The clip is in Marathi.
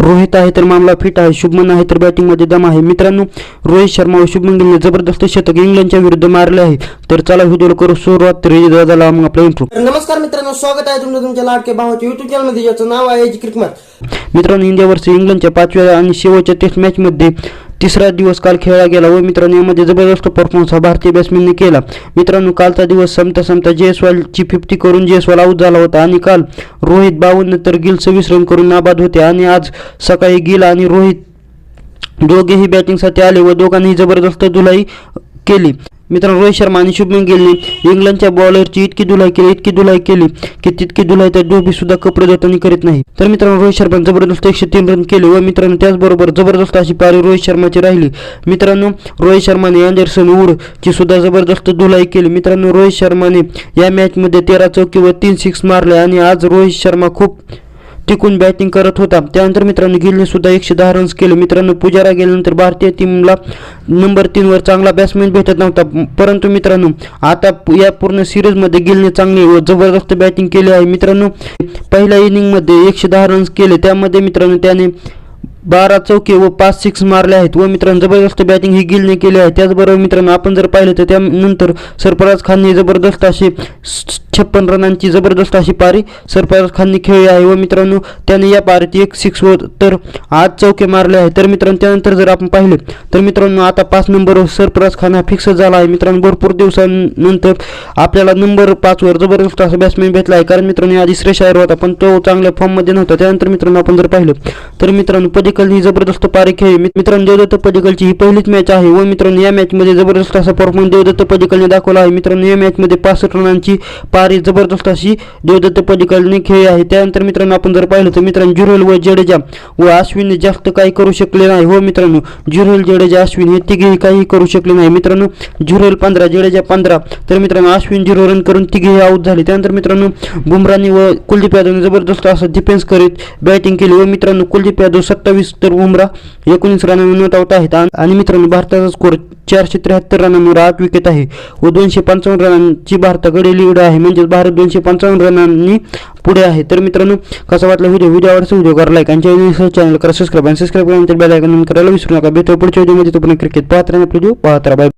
रोहित आहे तर मामला फिट आहे. शुभमन आहे तर बॅटिंगमध्ये दम आहे. मित्रांनो रोहित शर्मा व शुभमन गिलने जबरदस्त शतक इंग्लंडच्या विरुद्ध मारले आहे. तर चला व्हिडिओला करू सुरुवात. तर दादाला मग आपला इंट्रो नमस्कार मित्रांनो स्वागत आहे तुमचं तुमच्या लाडके भावाच्या युट्यूब चॅनलमध्ये ज्याचं नाव आहे क्रिकमत मित्रांनो इंडिया वर्ष इंग्लंडच्या पाचव्या आणि शेवटच्या टेस्ट मॅचमध्ये तिसरा दिवस काल खेळला गेला. व मित्रांनो यामध्ये जबरदस्त परफॉर्मन्स हा भारतीय बॅट्समॅनने केला. मित्रांनो कालचा दिवस संपता संपता जयस्वालची फिफ्टी करून जयस्वाल आऊट झाला होता. आणि काल रोहित बावन्न तर गिल सव्वीस रन करून नाबाद होते. आणि आज सकाळी गिल आणि रोहित दोघेही बॅटिंगसाठी आले व दोघांनी जबरदस्त धुलाई केली. मित्रांनो रोहित शर्मा आणि शुभमन गिलने इंग्लंडच्या बॉलरची इतकी धुलाई केली इतकी धुलाई केली की तितकी धुलाई त्या डोबी सुद्धा कपडे धुताना करीत नाही तर मित्रांनो रोहित शर्मा जबरदस्त एकशे तीन रन केले व मित्रांनो त्याचबरोबर जबरदस्त अशी पारी रोहित शर्माची राहिली. मित्रांनो रोहित शर्माने अँडरसन वूड ची सुद्धा जबरदस्त धुलाई केली. मित्रांनो रोहित शर्माने या मॅचमध्ये तेरा चौकी व तीन सिक्स मारले आणि आज रोहित शर्मा खूप टिकून बॅटिंग करत होता. त्यानंतर मित्रांनो गिलने सुद्धा एकशे दहा रन्स केले. मित्रांनो पुजारा गेल्यानंतर भारतीय टीमला नंबर तीनवर चांगला बॅट्समॅन भेटत नव्हता. परंतु मित्रांनो आता या पूर्ण सिरीजमध्ये गिलने चांगली व जबरदस्त बॅटिंग केली आहे. मित्रांनो पहिल्या इनिंगमध्ये एकशे दहा रन्स केले. त्यामध्ये मित्रांनो त्याने बारा चौके व पाच सिक्स मारले आहेत. व मित्रांनो जबरदस्त बॅटिंग ही गिलने केली आहे. त्याचबरोबर मित्रांनो आपण जर पाहिलं तर त्यानंतर सरफराज खानने जबरदस्त अशी छप्पन रनांची जबरदस्त अशी पारी सरफराज खानने खेळली आहे. व मित्रांनो त्याने या पारीत एक सिक्स व तर आठ चौके मारले आहे तर मित्रांनो त्यानंतर जर आपण पाहिले तर मित्रांनो आता पाच नंबरवर सरफराज खान हा फिक्स झाला आहे. मित्रांनो भरपूर दिवसांनंतर आपल्याला नंबर पाचवर जबरदस्त असा बॅट्समॅन भेटला आहे. कारण मित्रांनो आधी श्रेष होता पण तो चांगल्या फॉर्ममध्ये नव्हता. त्यानंतर मित्रांनो आपण जर पाहिलं तर मित्रांनो पडिकल ही जबरदस्त पारी खेळली मित्रांनो देवदत्त पडिकलची ही पहिलीच मॅच आहे. व मित्रांनो या मॅचमध्ये जबरदस्त असा परफॉर्मन्स देवदत्त पडिकलने दाखवला आहे. मित्रांनो या मॅचमध्ये पासष्ट रनांची पारी जबरदस्त अशी देवदत्त पडिकलने खेळली आहे. त्यानंतर मित्रांनो आपण जर पाहिलं तर मित्रांनो जुरेल व जडेजा व अश्विनने जास्त काही करू शकले नाही. हो मित्रांनो जुरेल जडेजा अश्विन हे तिघेही काही करू शकले नाही. मित्रांनो जुरेल पंधरा जडेजा पंधरा. तर मित्रांनो अश्विन झिरो रन करून तिघेही आऊट झाले. त्यानंतर मित्रांनो बुमरानी व कुलदीप यादवने जबरदस्त असं डिफेन्स करीत बॅटिंग केली. व मित्रांनो कुलदीप यादव सत्तावीस तर बुमरा एकोणीस रनांनी नॉट आउट आहेत आणि- मित्रांनो भारताचा स्कोर चारशे त्र्याहत्तर रनांवर आठ विकेट आहे. व दोनशे पंचावन्न रनांची भारताकडे लीड आहे. म्हणजेच भारत दोनशे पंचावन्न रनांनी पुढे आहे. तर मित्रांनो कसा वाटला व्हिडिओ व्हिडिओ आवडचा व्हिडिओ करा लाईक आणि चॅनल करा सबस्क्राईब आणि सबस्क्राईब बेल करायला विसरू नका. भेटू पुढच्या व्हिडिओमध्ये तो पण क्रिकेट पाहत राहणार व्हिडिओ पाहत राहा.